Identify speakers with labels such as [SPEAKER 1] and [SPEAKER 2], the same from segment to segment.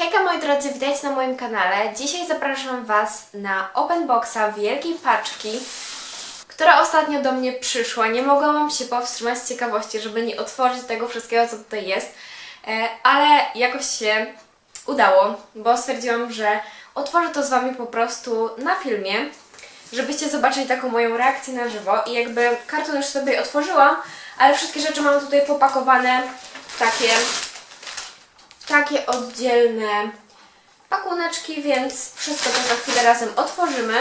[SPEAKER 1] Hejka moi drodzy, witajcie na moim kanale. Dzisiaj zapraszam Was na open boxa wielkiej paczki, która ostatnio do mnie przyszła. Nie mogłam się powstrzymać z ciekawości, żeby nie otworzyć tego wszystkiego, co tutaj jest, E, ale jakoś się udało, bo stwierdziłam, że otworzę to z Wami po prostu na filmie, żebyście zobaczyli taką moją reakcję na żywo i jakby karton już sobie otworzyłam, ale wszystkie rzeczy mam tutaj popakowane w takie takie oddzielne pakuneczki, więc wszystko to za chwilę razem otworzymy.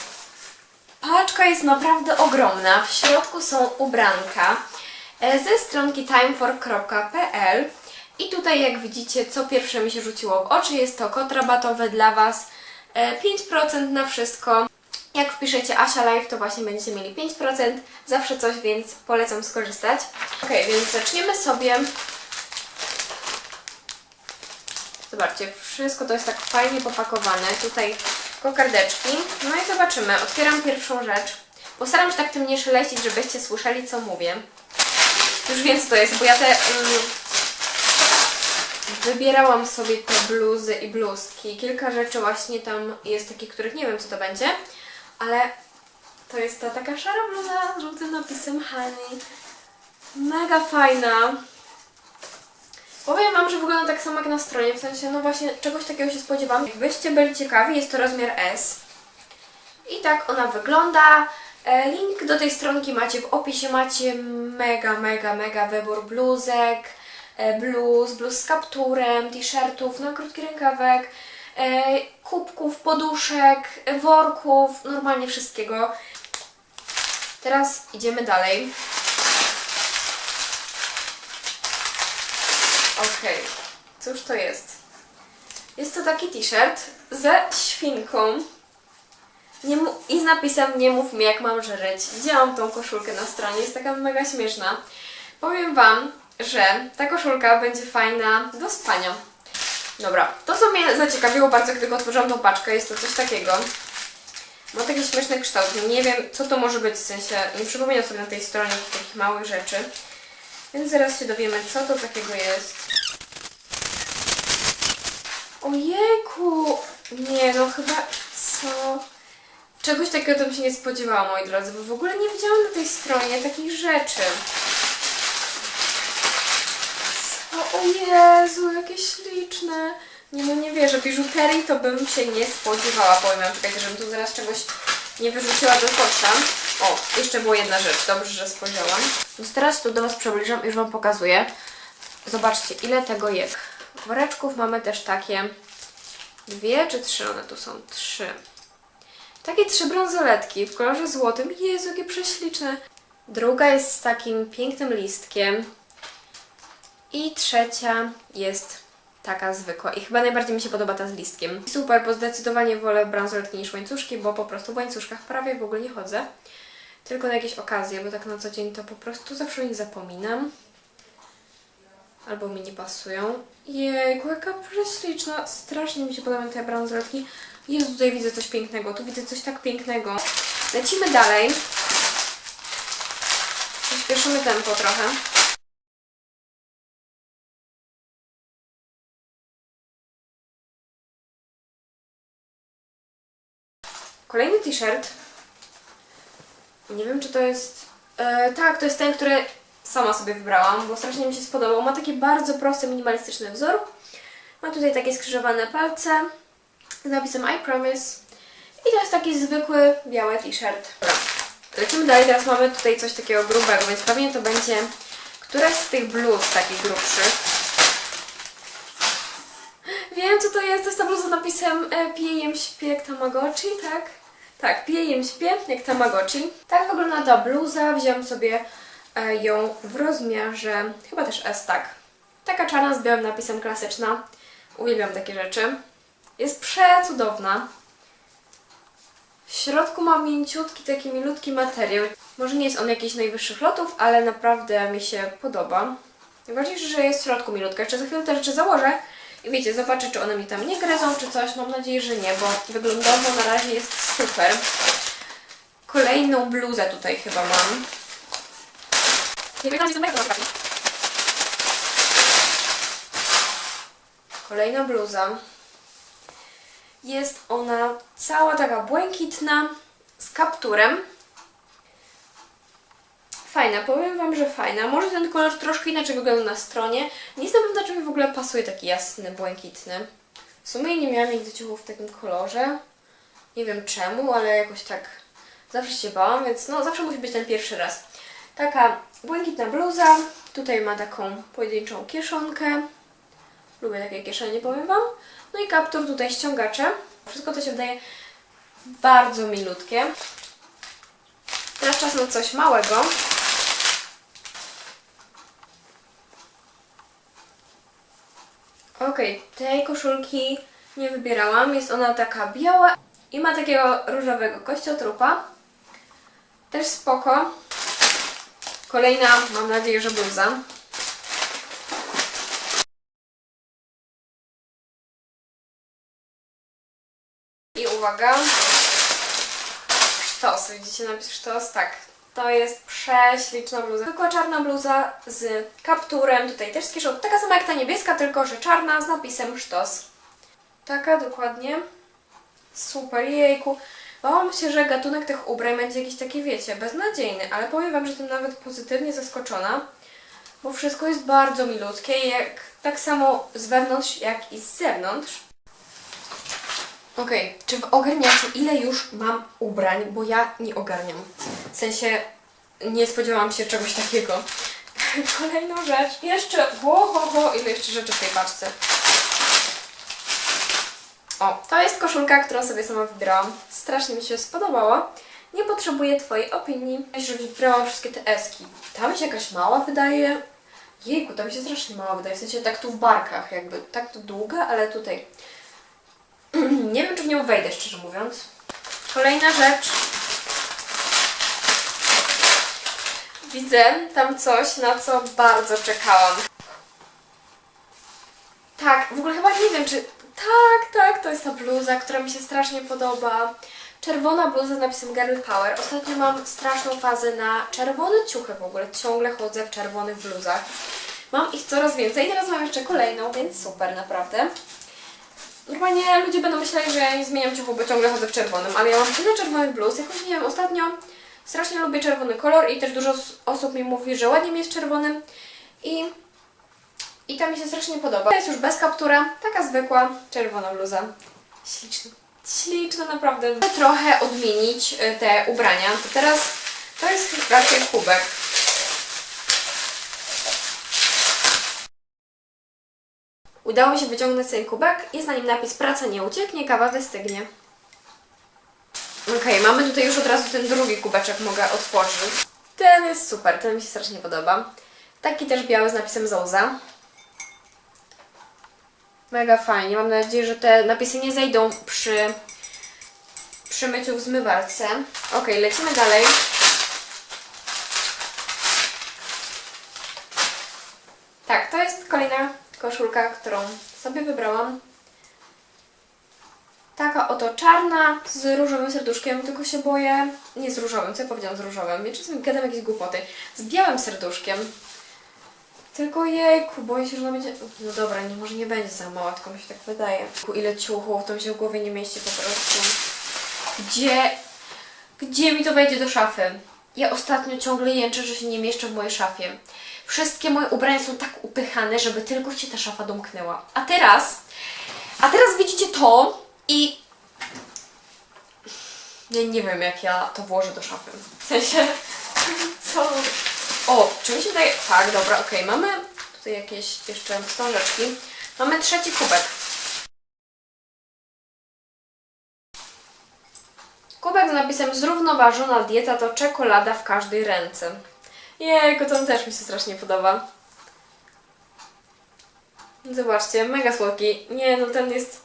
[SPEAKER 1] Paczka jest naprawdę ogromna. W środku są ubranka e, ze stronki timefor.pl i tutaj jak widzicie, co pierwsze mi się rzuciło w oczy, jest to kod rabatowy dla Was. E, 5% na wszystko. Jak wpiszecie Asia Live, to właśnie będziecie mieli 5%. Zawsze coś, więc polecam skorzystać. Ok, więc zaczniemy sobie Zobaczcie, wszystko to jest tak fajnie popakowane. Tutaj kokardeczki. No i zobaczymy. Otwieram pierwszą rzecz. Postaram się tak tym nie szeleścić, żebyście słyszeli, co mówię. Już wiem, co to jest, bo ja te... Mm, wybierałam sobie te bluzy i bluzki. Kilka rzeczy właśnie tam jest takich, których nie wiem, co to będzie. Ale to jest ta taka szara bluza z żółtym napisem Honey. Mega fajna. Powiem Wam, że wygląda tak samo jak na stronie, w sensie, no właśnie, czegoś takiego się spodziewam. Jakbyście byli ciekawi, jest to rozmiar S. I tak ona wygląda. E, Link do tej stronki macie w opisie, macie mega, mega, mega wybór bluzek, e, bluz, bluz z kapturem, t-shirtów na krótki rękawek, e, kubków, poduszek, worków, normalnie wszystkiego. Teraz idziemy dalej. Okej, cóż to jest? Jest to taki t-shirt ze świnką i z napisem Nie mów mi jak mam żyć. Widziałam tą koszulkę na stronie, jest taka mega śmieszna. Powiem Wam, że ta koszulka będzie fajna do spania. Dobra, to co mnie zaciekawiło bardzo, gdy otworzyłam tą paczkę, jest to coś takiego. Ma taki śmieszny kształt. Nie wiem, co to może być, w sensie nie przypominam sobie na tej stronie takich małych rzeczy. Więc zaraz się dowiemy, co to takiego jest. Ojejku! Nie, no chyba co? Czegoś takiego to bym się nie spodziewała, moi drodzy, bo w ogóle nie widziałam na tej stronie takich rzeczy. Co? O Jezu, jakie śliczne! Nie no, nie wierzę, biżuterii to bym się nie spodziewała, powiem wam, czekajcie, żebym tu zaraz czegoś nie wyrzuciła do kosza. O, jeszcze była jedna rzecz, dobrze, że spojrzałam. Więc teraz tu do Was przybliżam i już Wam pokazuję. Zobaczcie, ile tego jest. Woreczków mamy też takie dwie czy trzy, one tu są trzy. Takie trzy bransoletki w kolorze złotym. Jezu, jakie prześliczne. Druga jest z takim pięknym listkiem. I trzecia jest taka zwykła. I chyba najbardziej mi się podoba ta z listkiem. Super, bo zdecydowanie wolę bransoletki niż łańcuszki, bo po prostu w łańcuszkach prawie w ogóle nie chodzę. Tylko na jakieś okazje, bo tak na co dzień to po prostu zawsze o nich zapominam. Albo mi nie pasują. Jejku, jaka prześliczna. Strasznie mi się podobają te bransoletki. Jezu, tutaj widzę coś pięknego. Tu widzę coś tak pięknego. Lecimy dalej. Przyspieszymy tempo trochę. Kolejny t-shirt. Nie wiem, czy to jest... E, tak, to jest ten, który sama sobie wybrałam, bo strasznie mi się spodobał. Ma taki bardzo prosty, minimalistyczny wzór. Ma tutaj takie skrzyżowane palce z napisem I promise. I to jest taki zwykły, biały t-shirt. Lecimy dalej. Teraz mamy tutaj coś takiego grubego, więc pewnie to będzie któraś z tych bluz takich grubszych. Wiem, co to jest. To jest ta bluza z napisem e, śpię jak Tamagotchi, tak? Tak, piję, jem, śpię jak Tamagotchi. Tak wygląda ta bluza. Wziąłam sobie e, ją w rozmiarze chyba też S, tak. Taka czarna z białym napisem klasyczna. Uwielbiam takie rzeczy. Jest przecudowna. W środku ma mięciutki, taki milutki materiał. Może nie jest on jakiś najwyższych lotów, ale naprawdę mi się podoba. Najważniejsze, że jest w środku milutka. Jeszcze za chwilę te rzeczy założę i wiecie, zobaczę, czy one mi tam nie gryzą, czy coś. Mam nadzieję, że nie, bo wyglądowo na razie jest super. Kolejną bluzę tutaj chyba mam. Kolejna bluza. Jest ona cała taka błękitna, z kapturem. Fajna, powiem Wam, że fajna. Może ten kolor troszkę inaczej wygląda na stronie. Nie jestem pewna, czy mi w ogóle pasuje taki jasny, błękitny. W sumie nie miałam nigdy ciuchów w takim kolorze. Nie wiem czemu, ale jakoś tak zawsze się bałam, więc no zawsze musi być ten pierwszy raz. Taka błękitna bluza. Tutaj ma taką pojedynczą kieszonkę. Lubię takie kieszenie, powiem Wam. No i kaptur, tutaj ściągacze. Wszystko to się wydaje bardzo milutkie. Teraz czas na coś małego. Okej, tej koszulki nie wybierałam. Jest ona taka biała i ma takiego różowego kościotrupa. Też spoko. Kolejna, mam nadzieję, że bluza. I uwaga. Sztos, widzicie napis sztos? Tak. To jest prześliczna bluza. Zwykła czarna bluza z kapturem, tutaj też z kieszonką. Taka sama jak ta niebieska, tylko że czarna z napisem sztos. Taka dokładnie. Super, jejku. Bałam się, że gatunek tych ubrań będzie jakiś taki, wiecie, beznadziejny, ale powiem Wam, że jestem nawet pozytywnie zaskoczona, bo wszystko jest bardzo milutkie, jak tak samo z wewnątrz, jak i z zewnątrz. Okej, czy wy ogarniacie, ile już mam ubrań, bo ja nie ogarniam. W sensie nie spodziewałam się czegoś takiego. Kolejna rzecz. Jeszcze, ho, ho, ho, ile jeszcze rzeczy w tej paczce. O, to jest koszulka, którą sobie sama wybrałam. Strasznie mi się spodobała. Nie potrzebuję Twojej opinii. Myślę, że wybrałam wszystkie te eski. Ta mi się jakaś mała wydaje. Jejku, ta mi się strasznie mała wydaje. W sensie tak tu w barkach jakby. Tak to długa, ale tutaj nie wiem, czy w nią wejdę, szczerze mówiąc. Kolejna rzecz. Widzę tam coś, na co bardzo czekałam. Tak, w ogóle chyba nie wiem, czy... Tak, tak, to jest ta bluza, która mi się strasznie podoba. Czerwona bluza z napisem Girl Power. Ostatnio mam straszną fazę na czerwone ciuchy w ogóle. Ciągle chodzę w czerwonych bluzach. Mam ich coraz więcej. Teraz mam jeszcze kolejną, więc super, naprawdę. Normalnie ludzie będą myśleli, że ja nie zmieniam ciuchu, bo ciągle chodzę w czerwonym, ale ja mam tyle czerwonych bluz, jakoś nie wiem, ostatnio strasznie lubię czerwony kolor i też dużo os- osób mi mówi, że ładnie mi jest czerwonym i, i ta mi się strasznie podoba. To jest już bez kaptura, taka zwykła czerwona bluza. Śliczna. Śliczna naprawdę. Chcę trochę odmienić y, te ubrania, to teraz to jest raczej kubek. Udało się wyciągnąć ten kubek. Jest na nim napis Praca nie ucieknie, kawa wystygnie. Okej, mamy tutaj już od razu ten drugi kubeczek, mogę otworzyć. Ten jest super, ten mi się strasznie podoba. Taki też biały z napisem Zouza. Mega fajnie. Mam nadzieję, że te napisy nie zejdą przy, przy myciu w zmywarce. Okej, lecimy dalej. Tak, to jest kolejna koszulka, którą sobie wybrałam. Taka oto czarna z różowym serduszkiem, tylko się boję. Nie z różowym, co ja powiedziałam z różowym? Ja czasami gadam jakieś głupoty. Z białym serduszkiem. Tylko jejku, boję się, że ona będzie... No dobra, nie, może nie będzie za mała, tylko mi się tak wydaje. Ile ciuchów, to mi się w głowie nie mieści po prostu. Gdzie... Gdzie mi to wejdzie do szafy? Ja ostatnio ciągle jęczę, że się nie mieszczę w mojej szafie. Wszystkie moje ubrania są tak upychane, żeby tylko się ta szafa domknęła. A teraz... A teraz widzicie to i... Ja nie wiem, jak ja to włożę do szafy. W sensie... Co? O, czy mi się daje... Tak, dobra, okej. Mamy tutaj jakieś jeszcze wstążeczki. Mamy trzeci kubek. Kubek z napisem zrównoważona dieta to czekolada w każdej ręce. Jejku, ten też mi się strasznie podoba. Zobaczcie, mega słodki. Nie, no ten jest...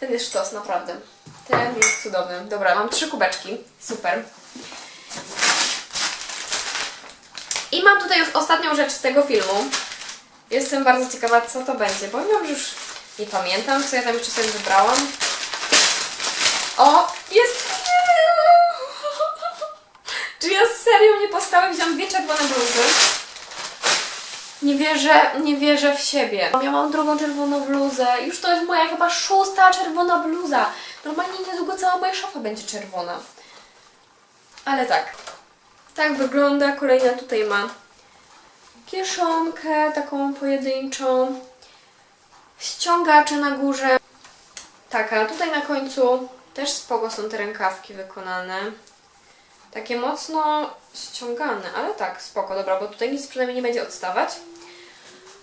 [SPEAKER 1] Ten jest sztos, naprawdę. Ten jest cudowny. Dobra, mam trzy kubeczki. Super. I mam tutaj już ostatnią rzecz z tego filmu. Jestem bardzo ciekawa, co to będzie. Że już nie pamiętam, co ja tam jeszcze sobie wybrałam. O, jest... serio mnie postawię? Wziąłam dwie czerwone bluzy. Nie wierzę, nie wierzę w siebie. Ja mam drugą czerwoną bluzę. Już to jest moja chyba szósta czerwona bluza. Normalnie niedługo cała moja szafa będzie czerwona. Ale tak. Tak wygląda. Kolejna tutaj ma kieszonkę taką pojedynczą. Ściągacze na górze. Tak, a tutaj na końcu też spoko są te rękawki wykonane. Takie mocno ściągane, ale tak, spoko, dobra, bo tutaj nic przynajmniej nie będzie odstawać.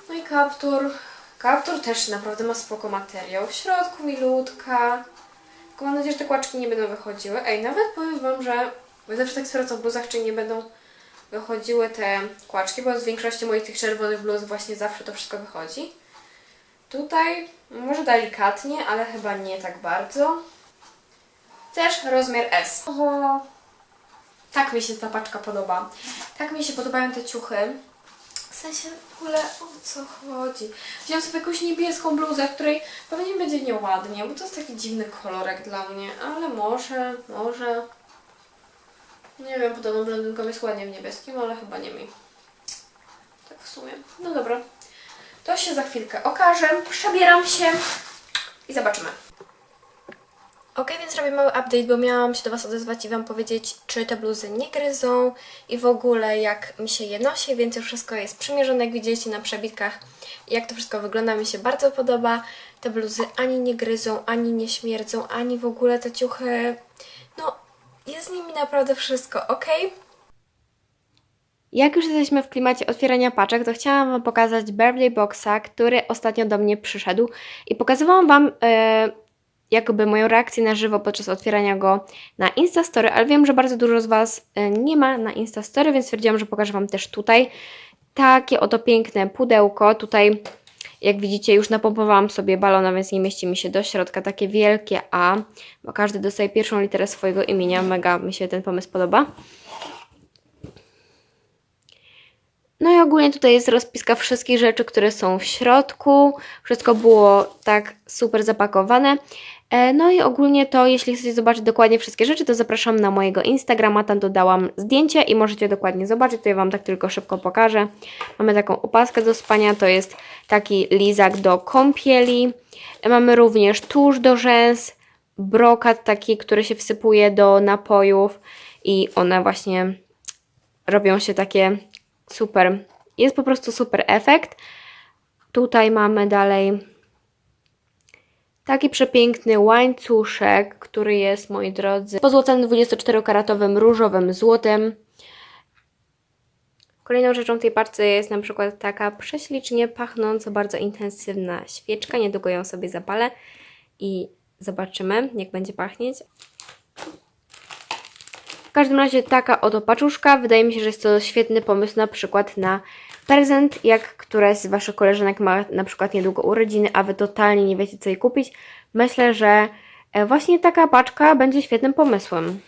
[SPEAKER 1] No i kaptur. Kaptur też naprawdę ma spoko materiał. W środku milutka. Tylko mam nadzieję, że te kłaczki nie będą wychodziły. Ej, nawet powiem Wam, że zawsze tak sprawdzam w bluzach, czy nie będą wychodziły te kłaczki, bo z większości moich tych czerwonych bluz właśnie zawsze to wszystko wychodzi. Tutaj może delikatnie, ale chyba nie tak bardzo. Też rozmiar S. Oho. Tak mi się ta paczka podoba. Tak mi się podobają te ciuchy. W sensie w ogóle o co chodzi? Wziąłem sobie jakąś niebieską bluzę, w której pewnie będzie nieładnie, bo to jest taki dziwny kolorek dla mnie, ale może, może. Nie wiem, podobno blondynką jest ładnie w niebieskim, ale chyba nie mi. Tak w sumie. No dobra. To się za chwilkę okaże. Przebieram się i zobaczymy. Ok, więc robię mały update, bo miałam się do Was odezwać i Wam powiedzieć, czy te bluzy nie gryzą i w ogóle jak mi się je nosi, więc już wszystko jest przymierzone, jak widzieliście na przebitkach. Jak to wszystko wygląda, mi się bardzo podoba. Te bluzy ani nie gryzą, ani nie śmierdzą, ani w ogóle te ciuchy... No, jest z nimi naprawdę wszystko, ok? Jak już jesteśmy w klimacie otwierania paczek, to chciałam Wam pokazać birthday boxa, który ostatnio do mnie przyszedł i pokazywałam Wam e, jakby moją reakcję na żywo podczas otwierania go na Instastory, ale wiem, że bardzo dużo z Was e, nie ma na Instastory, więc stwierdziłam, że pokażę Wam też tutaj takie oto piękne pudełko. Tutaj, jak widzicie, już napompowałam sobie balona, więc nie mieści mi się do środka takie wielkie A, bo każdy dostaje pierwszą literę swojego imienia. Mega mi się ten pomysł podoba. No i ogólnie tutaj jest rozpiska wszystkich rzeczy, które są w środku. Wszystko było tak super zapakowane. E, No i ogólnie to, jeśli chcecie zobaczyć dokładnie wszystkie rzeczy, to zapraszam na mojego Instagrama, tam dodałam zdjęcie i możecie dokładnie zobaczyć. Tutaj Wam tak tylko szybko pokażę. Mamy taką opaskę do spania, to jest taki lizak do kąpieli. E, Mamy również tusz do rzęs, brokat taki, który się wsypuje do napojów i one właśnie robią się takie super. Jest po prostu super efekt. Tutaj mamy dalej taki przepiękny łańcuszek, który jest, moi drodzy, pozłocony 24-karatowym różowym złotem. Kolejną rzeczą w tej parce jest na przykład taka prześlicznie pachnąca, bardzo intensywna świeczka. Niedługo ją sobie zapalę i zobaczymy, jak będzie pachnieć. W każdym razie taka oto paczuszka. Wydaje mi się, że jest to świetny pomysł na przykład na prezent, jak któraś z Waszych koleżanek ma na przykład niedługo urodziny, a Wy totalnie nie wiecie co jej kupić. Myślę, że e, właśnie taka paczka będzie świetnym pomysłem.